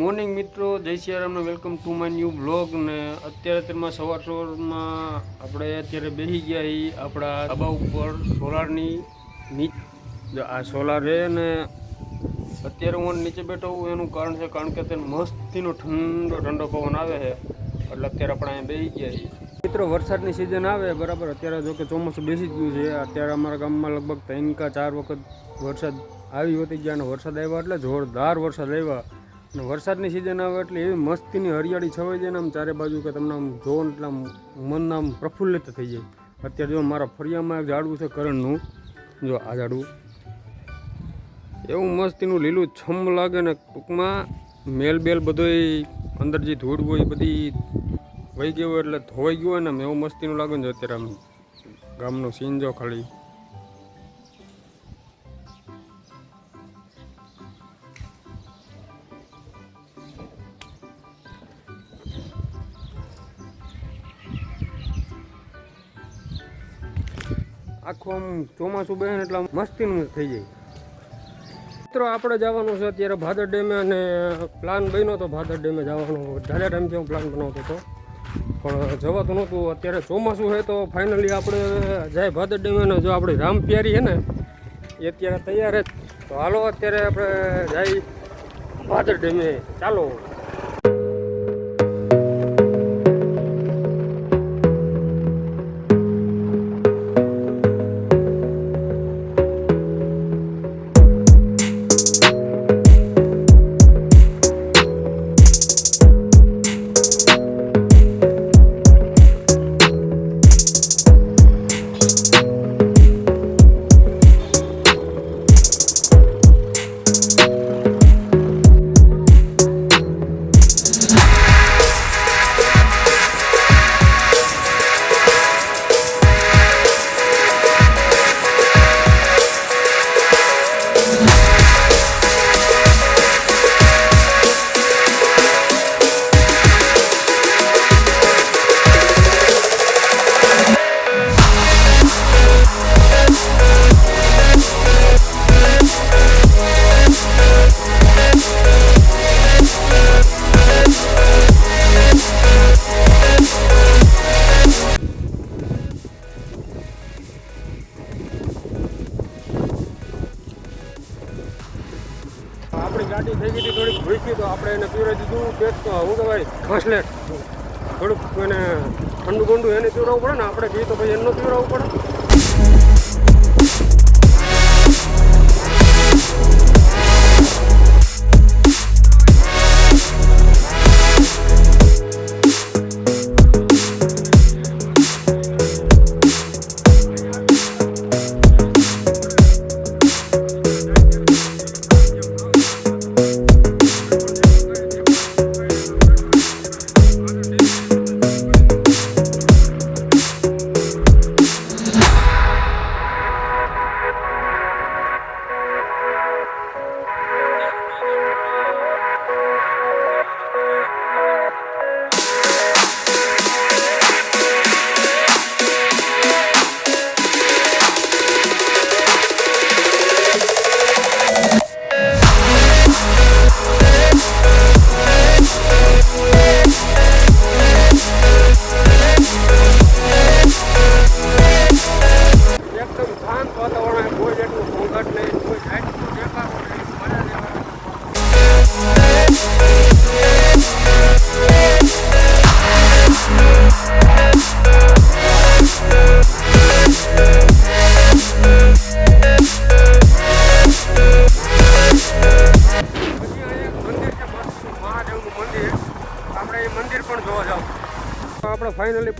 Morning મિત્રો. જય સિયારામને welcome to my new blog ને અત્યારે તેમાં સવાર સવારમાં આપણે અત્યારે બેસી ગયા છીએ આપણા ધાબા ઉપર સોલારની નીચ. આ સોલાર છે ને અત્યારે હું નીચે બેઠો હું, એનું કારણ છે કારણ કે તેને મસ્તીનો ઠંડો ઠંડો પવન આવે છે. એટલે અત્યારે આપણે અહીંયા બેસી ગયા છીએ. મિત્રો, વરસાદની સિઝન આવે, બરાબર? અત્યારે જો કે ચોમાસું બેસી જ ગયું છે. અત્યારે અમારા ગામમાં લગભગ ત્રણ કા ચાર વખત વરસાદ આવી હોતી ગયા અને વરસાદ આવ્યા એટલે જોરદાર વરસાદ આવ્યા. અને વરસાદની સિઝન આવે એટલે એવી મસ્તીની હરિયાળી છવાઈ જાય ને આમ ચારે બાજુ કે તમને આમ જોવો એટલે આમ મન આમ પ્રફુલ્લિત થઈ જાય. અત્યારે જો મારા ફળિયામાં એક ઝાડવું છે કરણનું. જો આ ઝાડવું એવું મસ્તીનું લીલું છમ લાગે ને ટૂંકમાં મેલ બેલ બધોય અંદર જે ધૂળ હોય બધી વહી ગયું એટલે ધોવાઈ ગયું હોય ને એવું મસ્તીનું લાગે ને અત્યારે આમ ગામનો સીન જો ખાલી. આખું આમ ચોમાસું બેસે એટલે મસ્તીનું થઈ જાય. મિત્રો, આપણે જવાનું છે અત્યારે ભાદર ડેમે અને પ્લાન બન્યો હતો ભાદર ડેમે જવાનો. વધારે ટાઈમથી હું પ્લાન બનાવતો હતો. પણ જવાતું નહોતું. અત્યારે ચોમાસું છે તો ફાઇનલી આપણે જાય ભાદર ડેમે ને જો આપણી રામ પ્યારી છે ને, એ અત્યારે તૈયાર જ તો હાલો, અત્યારે આપણે જાય ભાદર ડેમે. ચાલો.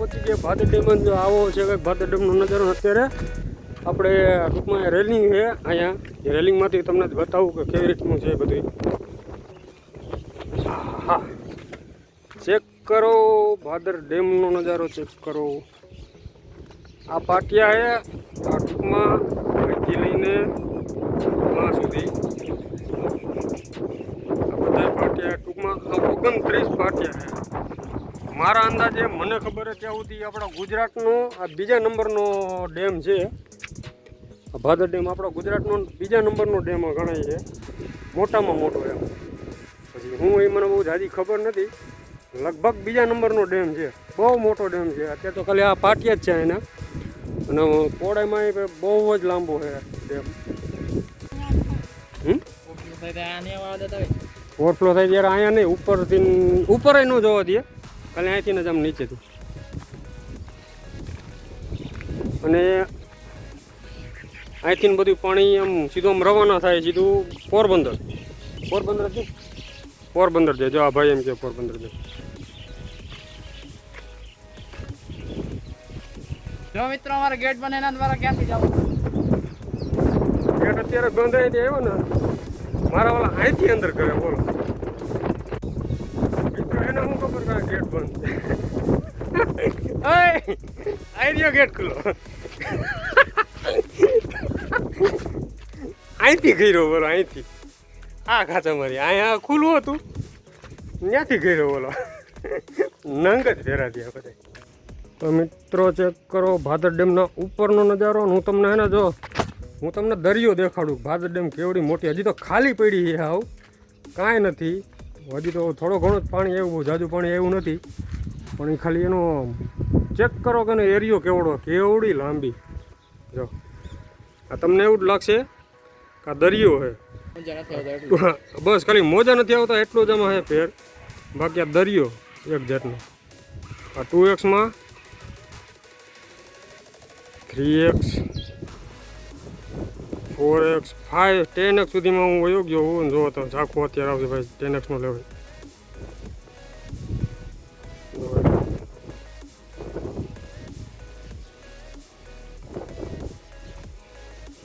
પહોંચી ગયા. ભાદર ડેમ જો આવો છે કંઈક ભાદર ડેમનો નજારો અત્યારે આપણે ટૂંકમાં રેલિંગ છે અહીંયા. રેલિંગમાંથી તમને બતાવું કે કેવી રીતનું છે બધું. હા ચેક કરો, ભાદર ડેમનો નજારો ચેક કરો. આ પાટિયા છે, આ ટૂંકમાં અહીંથી લઈને ત્યાં સુધી. આ બધા પાટિયા ટૂંકમાં ઓગણત્રીસ પાટિયા છે. મારા અંદાજે મને ખબર છે ત્યાં સુધી આપણા ગુજરાતનો આ બીજા નંબરનો ડેમ છે. ભાદર ડેમ આપણા ગુજરાતનો બીજા નંબરનો ડેમ ગણાય છે. મોટામાં મોટો એમ. પછી હું એ મને બહુ જાજી ખબર નથી. લગભગ બીજા નંબરનો ડેમ છે. બહુ મોટો ડેમ છે. અત્યારે તો ખાલી આ પાટિયા જ છે એના અને પોળામાં એ બહુ જ લાંબો છે ડેમ. ઓવરફ્લો થાય ત્યારે અહીંયા નહીં. ઉપરથી ઉપર ન જોવા દે ખાલી અહીંથી જ આમ નીચેથી. અને અહીંથી બધું પાણી આમ સીધું આમ રવાના થાય સીધું પોરબંદર. પોરબંદર છે પોરબંદર છે જો આ ભાઈ એમ કે પોરબંદર છે જો મિત્રો અમારે ગેટ બને એના દ્વારા ક્યાંથી જવું? ગેટ અત્યારે બંધ અહીંથી આવ્યો ને મારા વાળા અહીંથી અંદર કરે બોલો. ગેટ બંધ. રહ્યો ગેટ ખુલ્લો. અહીંથી ગયો બોલો અહીંથી આ ખાચા મારી અહીંયા ખુલ્લું હતું. ત્યાંથી ગયો બોલો. નંગ જ ફેરા થયા બધા. તો મિત્રો ચેક કરો, ભાદર ડેમના ઉપરનો નજારો હું તમને હે ને જો, હું તમને દરિયો દેખાડું ભાદર ડેમ કેવડી મોટી હજી તો ખાલી પડી છે આવું. કાંઈ નથી. હજી તો થોડો ઘણો જ પાણી એવું જાજુ પાણી એવું નથી. પણ એ ખાલી એનો ચેક કરો કે એરિયો કેવડો, કેવડી લાંબી. જો. આ તમને એવું જ લાગશે કે આ દરિયો છે બસ, ખાલી મોજા નથી આવતા, એટલું જ આમાં છે ફેર બાકી આ દરિયો એક જાતનો. આ two એક્સમાં three X. Four X five ten X સુધીમાં હું વયો ગયો હું જો તો ઝાખું અત્યારે આવશે ભાઈ ટેન એક્સનો લેવાય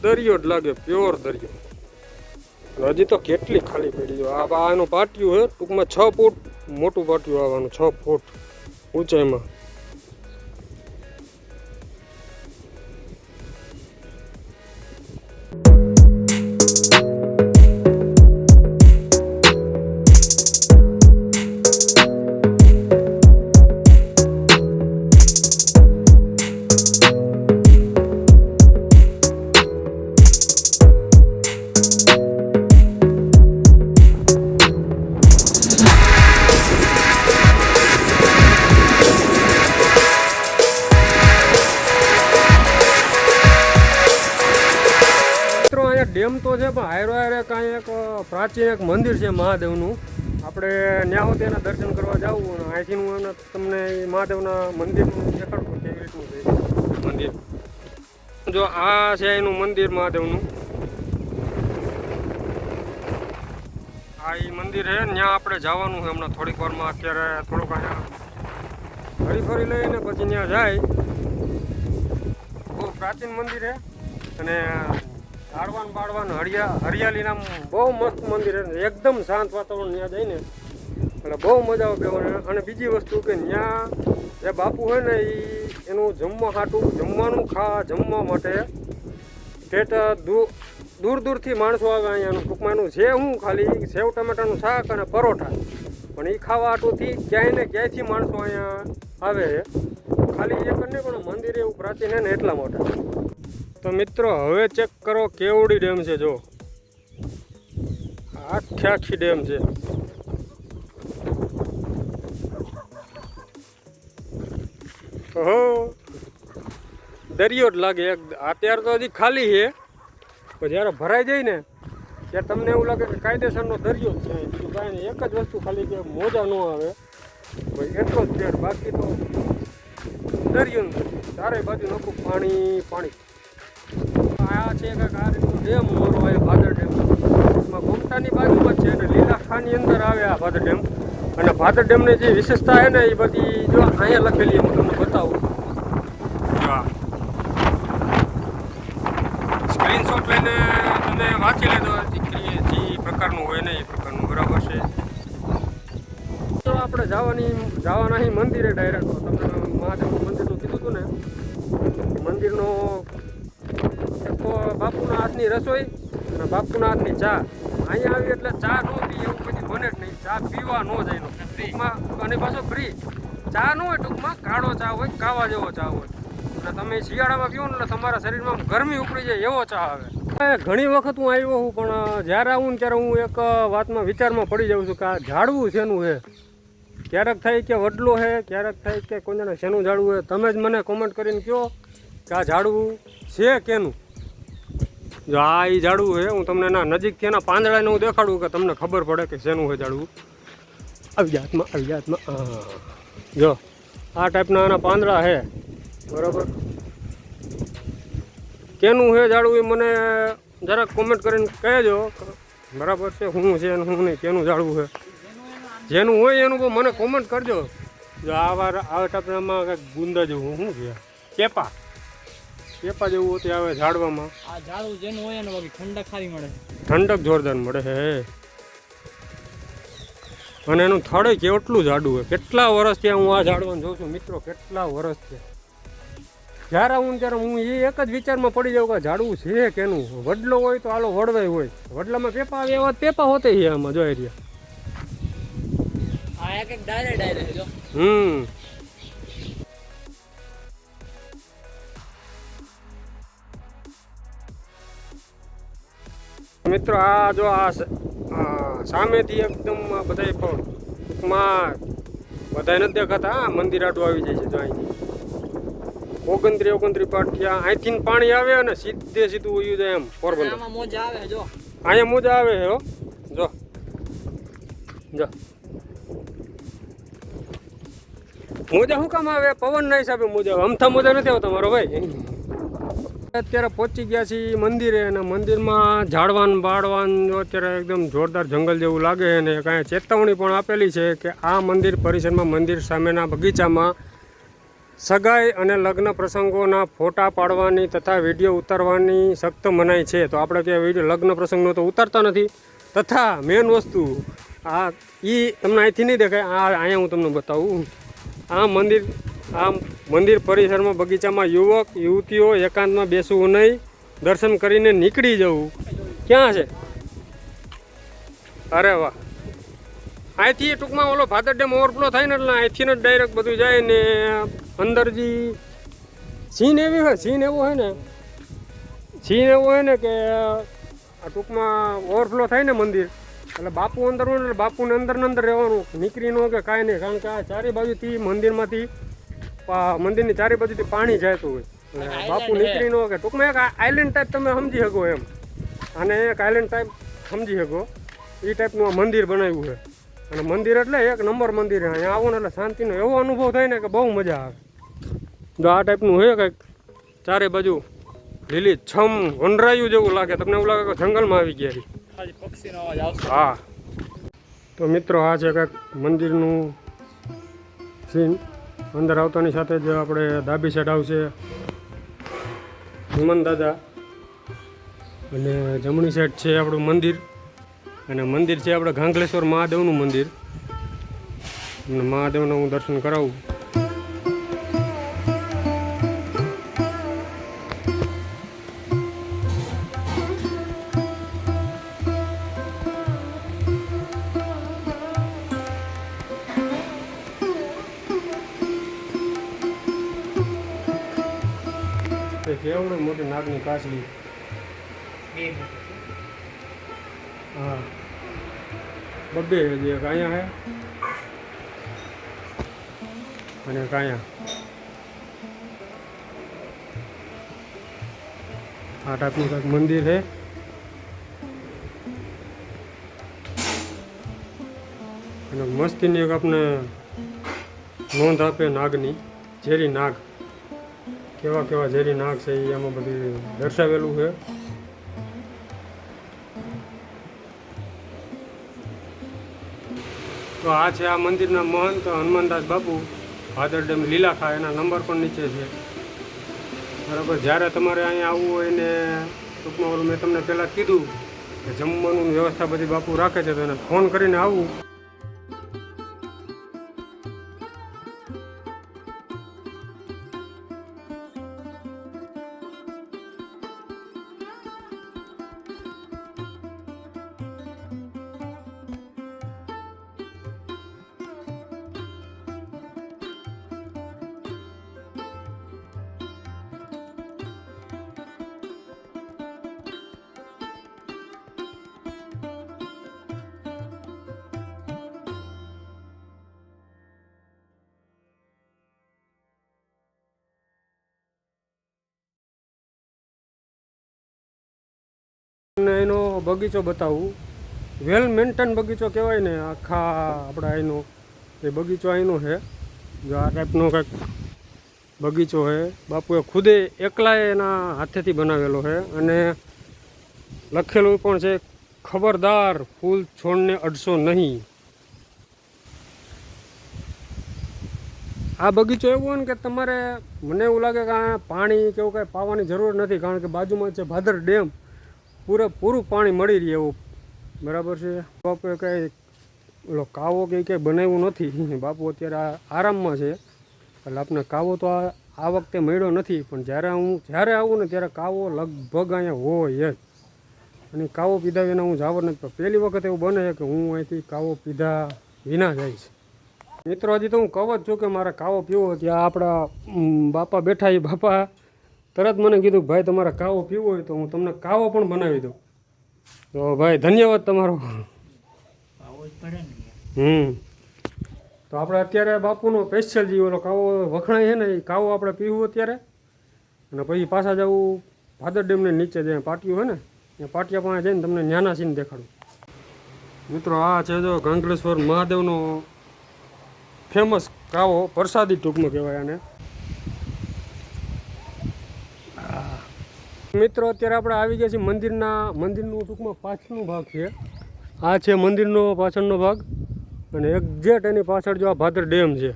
દરિયો જ લાગે, પ્યોર દરિયો. હજી તો કેટલી ખાલી પડી ગયો આ આનું પાટિયું છે ટૂંકમાં છ ફૂટ, મોટું પાટિયું આવવાનું, છ ફૂટ ઊંચાઈમાં. પ્રાચીન એક મંદિર છે મહાદેવનું. આપણે ત્યાં એના દર્શન કરવા જવું અને અહીંથી હું એમને તમને મહાદેવના મંદિરનું દેખાડું કેવી રીતનું છે મંદિર. જો આ છે એનું મંદિર મહાદેવનું. આ એ મંદિર છે ત્યાં આપણે જવાનું છે હમણાં થોડીક વારમાં. અત્યારે થોડુંક અહીંયા ફરી ફરી લઈને પછી ત્યાં જાય. બહુ પ્રાચીન મંદિર છે અને ઝાડવાન બાળવાન હરિયા હરિયાળીના બહુ મસ્ત મંદિર એકદમ શાંત વાતાવરણ ત્યાં જઈને. એટલે બહુ મજા આવે બેવાની. અને બીજી વસ્તુ કે ત્યાં જે બાપુ હોય ને એ એનું જમવા હાટું, જમવાનું ખા જમવા માટે ઠેઠ દૂર દૂર દૂરથી માણસો આવે અહીંયાનું ટૂંકમાં એનું છે હું ખાલી સેવ ટમેટાનું શાક અને પરોઠા. પણ એ ખાવા હાટુંથી ક્યાંય ને ક્યાંયથી માણસો અહીંયા આવે ખાલી એક જ નહીં, પણ મંદિર એવું પ્રાચીન ને એટલા માટે. તો મિત્રો, હવે ચેક કરો કેવડી ડેમ છે, જો. આખી આખી ડેમ છે. હો દરિયો જ લાગે એક. અત્યારે તો હજી ખાલી છે. પણ જ્યારે ભરાઈ જાય ને, ત્યારે તમને એવું લાગે કે કાયદેસરનો દરિયો જ છે. બીજું એક જ વસ્તુ ખાલી કે મોજા ન આવે. ભાઈ એટલો જ ફેર બાકી તો દરિયો નથી. ચારે બાજુ નખું પાણી પાણી. છે કાંઈક આ રીતનું ડેમ મોરો આવે ભાદર ડેમ. એમાં ગોમટાની બાજુમાં છે અને લીલાખાની અંદર આવે આ ભાદર ડેમ. અને ભાદર ડેમની જે વિશેષતા છે ને એ બધી જો અહીંયા લખેલી હું તમને બતાવું. સ્ક્રીનશોટ લઈને તમે વાંચી લેજો જે જે પ્રકારનું હોય ને એ પ્રકારનું બરાબર છે. તો આપણે જવાની જવાના મંદિરે ડાયરેક્ટ તમને મહાદેવનું મંદિરનું કીધું હતું ને મંદિરનો બાપુના હાથની રસોઈ અને બાપુના હાથની ચા. અહીંયા આવી એટલે ચા ન પી એવું બધી બને જ નહીં. ચા પીવા ન જાય. ટૂંકમાં અને પાછો ફ્રી ચા ન હોય ટૂંકમાં કાળો ચા હોય કાવા જેવો ચા હોય. અને તમે શિયાળામાં પીવો ને એટલે તમારા શરીરમાં ગરમી ઉપડી જાય એવો ચા આવે. ઘણી વખત હું આવ્યો છું પણ જ્યારે આવું ને ત્યારે હું એક વાતમાં વિચારમાં પડી જાઉં છું કે આ ઝાડવું શેનું છે? ક્યારેક થાય કે વડલો છે ક્યારેક થાય કે કોઈ જાણે શેનું ઝાડવું છે? તમે જ મને કોમેન્ટ કરીને કહો કે આ ઝાડવું છે કેનું? જો આ એ ઝાડવું છે, હું તમને ના નજીકથી એના પાંદડાને હું દેખાડું કે તમને ખબર પડે કે શેનું છે ઝાડવું. આવી જાતમાં આવી જાતમાં જો, આ ટાઈપના એના પાંદડા છે. બરાબર. કેનું છે ઝાડવું એ મને જરાક કોમેન્ટ કરીને કહેજો. બરાબર છે શું છે શું નહીં, કેનું ઝાડવું છે. જેનું હોય એનું મને કોમેન્ટ કરજો. જો આવા આ ટાઈપનામાં ગુંદા જેવું શું છે? કેપા. કેપા જેવું હોતી આવે ઝાડવામાં. આ ઝાડવું જેનું હોય એને બાકી ઠંડક ખારી મળે. ઠંડક જોરદાર મળે હે અને એનું થડે કેટલું જાડું હોય. કેટલા વર્ષથી હું આ ઝાડવાનું જોઉં છું મિત્રો કેટલા વર્ષ છે. જ્યારે હું ત્યારે હું એ એક જ વિચારમાં પડી જાઉં કે ઝાડવું છે કેનું વડલો હોય તો આલો વડવાય હોય. વડલામાં પેપા આવે એવા પેપા હોતે છે આમાં જોઈ રહ્યા. આ એક એક ડાયરે ડાયરે જો. હમ. મિત્રો આ જો આ સામેથી એકદમ બધા બધાય પણ ટૂંકમાં બધાય નથી દેખાતા હા મંદિર આડું આવી જાય છે જો અહીંથી. ઓગણત્રી ઓગણત્રી પાટિયા અહીંથી પાણી આવે અને સીધે સીધું ઉયું જાય એમ પોરબંદર. મોજા આવે જો. અહીંયા મોજા આવે હો. જો. જો. મોજા શું કામ આવે? પવનના હિસાબે મોજા આવે. અમથા મોજા નથી આવતા મારો ભાઈ. અત્યારે પહોંચી ગયા છીએ મંદિરે અને મંદિરમાં ઝાડવાન બાળવાન અત્યારે એકદમ જોરદાર જંગલ જેવું લાગે અને કાંઈ ચેતવણી પણ આપેલી છે કે આ મંદિર પરિસરમાં મંદિર સામેના બગીચામાં સગાઈ અને લગ્ન પ્રસંગોના ફોટા પાડવાની તથા વીડિયો ઉતારવાની સખ્ત મનાઈ છે. તો આપણે કે વીડિયો લગ્ન પ્રસંગનો તો ઉતારતા નથી. તથા મેન વસ્તુ આ એ તમને અહીંથી નહીં દેખાય, આ અહીંયા હું તમને બતાવું. આ મંદિર આ મંદિર પરિસરમાં બગીચામાં યુવક, યુવતીઓ એકાંતમાં બેસવું નહીં, દર્શન કરીને નીકળી જવું. ક્યાં છે? અરે વાહ. અહીંથી ટૂંકમાં ઓલો ભાદર ડેમ ઓવરફ્લો થાય ને એટલે અહીંથી જ ડાયરેક્ટ બધું જાય ને અંદર જે સીન એવી હોય સીન એવો હોય ને સીન એવો હોય ને કે આ ટૂંકમાં ઓવરફ્લો થાય ને મંદિર, એટલે બાપુ અંદર હોય ને એટલે બાપુને અંદર ને અંદર રહેવાનું, નીકળી ન કે કાંઈ નહીં, કારણ કે આ ચારે બાજુથી મંદિરમાંથી મંદિરની ચારે બાજુથી પાણી જતું હોય. બાપુ નીકળી ન કે ટૂંકમાં એક આઇલેન્ડ ટાઈપ તમે સમજી શકો એમ. અને એક આઇલેન્ડ ટાઈપ સમજી શકો. એ ટાઈપનું આ મંદિર બનાવ્યું છે. અને મંદિર એટલે એક નંબર મંદિર અહીંયા આવો ને એટલે શાંતિનો એવો અનુભવ થાય ને કે બહુ મજા આવે. જો આ ટાઈપનું હોય કંઈક ચારે બાજુ લીલી છમ વનરાયું જેવું લાગે. તમને એવું લાગે કે જંગલમાં આવી ગયા હા. તો મિત્રો આ છે કંઈક મંદિરનું સીન અંદર આવતાની સાથે જ આપણે ડાબી સાઈડ આવશે. હનુમાન દાદા. અને જમણી સાઈડ છે આપણું મંદિર. અને મંદિર છે આપણે ગાંગલેશ્વર મહાદેવનું મંદિર. અને મહાદેવના હું દર્શન કરાવું. મોટી નાગની કાચલી. હા. બબ્બે હજી એક અહીંયા હે? અને એક અહીંયા આ ટાઈપનું કંઈક મંદિર છે અને મસ્તીની એક આપણે નોંધ આપે નાગની ઝેરી નાગ. કેવા કેવા ઝેરી નાગ છે એ એમાં બધી દર્શાવેલું છે. તો આ છે આ મંદિરના મહંત હનુમાનદાસ બાપુ. ભાદર ડેમ લીલાખા, એના નંબર પણ નીચે છે. બરાબર, જ્યારે તમારે અહીંયા આવવું હોય ને ટૂંકમાં મેં તમને પહેલાં કીધું કે જમવાનું વ્યવસ્થા બધી બાપુ રાખે છે, તો એને ફોન કરીને આવવું તમને એનો બગીચો બતાવું. વેલ મેન્ટેન બગીચો કહેવાય ને, આખા આપણા એનો એ બગીચો અહીંનો છે. જો આ ટાઈપનો કંઈક બગીચો છે. બાપુએ ખુદે એકલાએ એના હાથેથી બનાવેલો છે. અને લખેલું પણ છે, ખબરદાર ફૂલ છોડને અડશો નહીં. આ બગીચો એવો હોય ને કે તમારે, મને એવું લાગે કે પાણી કેવું કાંઈ પાવાની જરૂર નથી, કારણ કે બાજુમાં છે ભાદર ડેમ પૂરેપૂરું પાણી મળી રહે એવું. બરાબર છે? બાપુએ કાંઈ ઓલો કાવો કે કંઈ બનાવ્યું નથી. બાપુ અત્યારે આરામમાં છે. એટલે આપણે કાવો તો આ વખતે મળ્યો નથી. પણ જ્યારે હું જ્યારે આવું ને ત્યારે કાવો લગભગ અહીંયા હોય જ. અને કાવો પીધા વિના હું જાવ નથી. પહેલી વખત એવું બને કે હું અહીંથી કાવો પીધા વિના જઈશ મિત્રો, હજી તો હું કહું જ છું કે મારે કાવો પીવો ત્યાં આપણા બાપા બેઠા એ બાપા તરત મને કીધું, ભાઈ, તમારે કાવો પીવો હોય તો હું તમને કાવો પણ બનાવી દઉં. તો ભાઈ, ધન્યવાદ તમારો. હમ. તો આપણે અત્યારે બાપુનો સ્પેશિયલ જે ઓલો કાવો વખણાય છે ને, એ કાવો આપણે પીવું અત્યારે. અને પછી પાછા જવું ભાદર ડેમને નીચે જે પાટિયું હોય ને એ પાટિયા પાસે જઈને તમને નાના સીન દેખાડું. મિત્રો, આ છે જો ગાંગલેશ્વર મહાદેવનો ફેમસ કાવો, પ્રસાદી ટૂંકમાં કહેવાય આને. મિત્રો અત્યારે આપણે આવી ગયા છીએ મંદિરના મંદિરનું ટૂંકમાં પાછળનો ભાગ છે. આ છે મંદિરનો પાછળનો ભાગ અને એક્ઝેક્ટ એની પાછળ જો આ ભાદર ડેમ છે.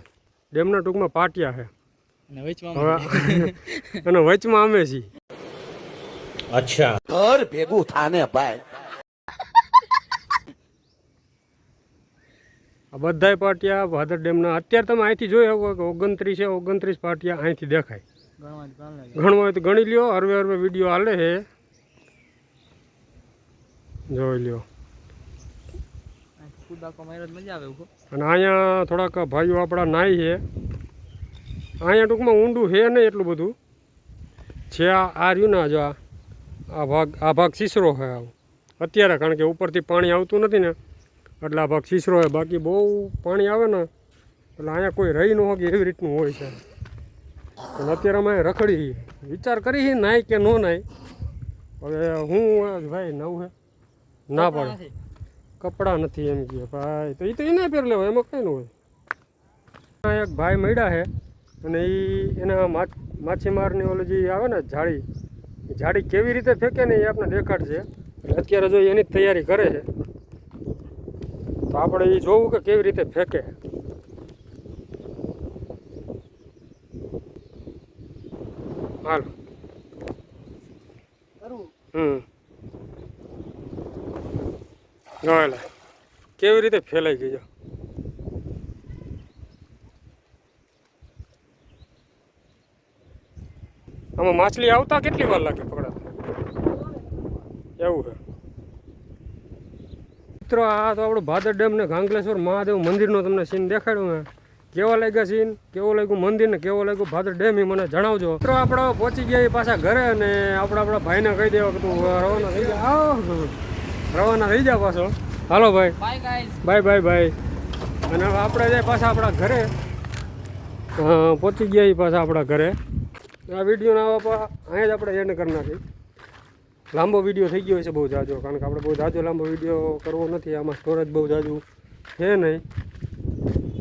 ડેમના ટૂંકમાં પાટિયા છે. અને વચમાં હવે અને વચમાં અમે છીએ. ઘર ભેગું થાને ભાઈ. આ બધાય પાટિયા ભાદર ડેમના. અત્યારે તમે અહીંથી જોઈ શકો કે ઓગણત્રીસ છે ઓગણત્રીસ પાટિયા અહીંથી દેખાય. ઘણું હોય તો ગણી લ્યો. હરવે હરવે વીડિયો હાલે છે જોઈ લ્યો. અને અહીંયા થોડાક ભાઈઓ આપણા નાય છે. અહીંયા ટૂંકમાં ઊંડું છે નહીં એટલું બધું. છે આ રહ્યું ને જો આ આ ભાગ આ ભાગ સીસરો છે આવું. અત્યારે કારણ કે ઉપરથી પાણી આવતું નથી ને એટલે આ ભાગ સીસરો છે બાકી બહુ પાણી આવે ને એટલે અહીંયા કોઈ રહી ન હોય એવી રીતનું હોય છે. અને અત્યારે અમે રખડી વિચાર કરી છે નાય કે ન નાય. હવે હું ભાઈ નવું હે. ના પડે. કપડાં નથી એમ કહે ભાઈ તો એ તો એને પહેર લેવા એમાં કંઈ ન હોય. એક ભાઈ મળ્યા છે અને એ એના માછ માછીમારની ઓલું જે આવે ને જાળી જાળી કેવી રીતે ફેંકે ને એ આપણે દેખાડશે. એટલે અત્યારે જો એની તૈયારી કરે છે તો આપણે એ જોવું કે કેવી રીતે ફેંકે. હાલ. હમ. જોયેલા કેવી રીતે ફેલાઈ ગયો આમાં માછલી આવતા કેટલી વાર લાગે પકડા એવું છે. મિત્રો આ તો આપણું ભાદર ડેમ ને ગાંગલેશ્વર મહાદેવ મંદિરનો તમને સીન દેખાડ્યો મેં. કેવો લાગ્યા સીન? કેવો લાગ્યું મંદિર ને કેવો લાગ્યું ભાદર ડેમ એ મને જણાવજો. મિત્રો આપણે પહોંચી ગયા એ પાછા ઘરે અને આપણે આપણા ભાઈને કહી દેવા કે તું રવાના થઈ જા. રવાના થઈ જા પાછો. હાલો ભાઈ. બાય બાય બાય બાય અને હવે આપણે જાય પાછા આપણા ઘરે. પહોંચી ગયા એ પાછા આપણા ઘરે. આ વિડીયોના આવવા અહીંયા જ આપણે એન્ડ કરી નાખી લાંબો વીડિયો થઈ ગયો છે બહુ જાજો કારણ કે આપણે બહુ જાજો લાંબો વીડિયો કરવો નથી. આમાં સ્ટોરેજ બહુ જાજુ છે નહીં.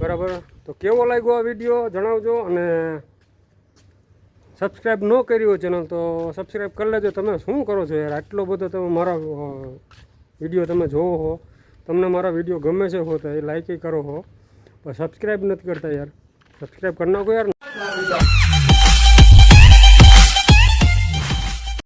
બરાબર? તો કેવો લાગ્યો આ વીડિયો જણાવજો અને સબસ્ક્રાઈબ ન કરી હોય ચેનલ તો સબસ્ક્રાઈબ કરી લેજો. તમે શું કરો છો યાર? આટલો બધો તમે મારા વીડિયો તમે જોવો હો. તમને મારા વીડિયો ગમે છે હો તો એ લાઈક કરો હો. પણ સબસ્ક્રાઈબ નથી કરતા યાર. સબસ્ક્રાઈબ કરી નાખો યાર.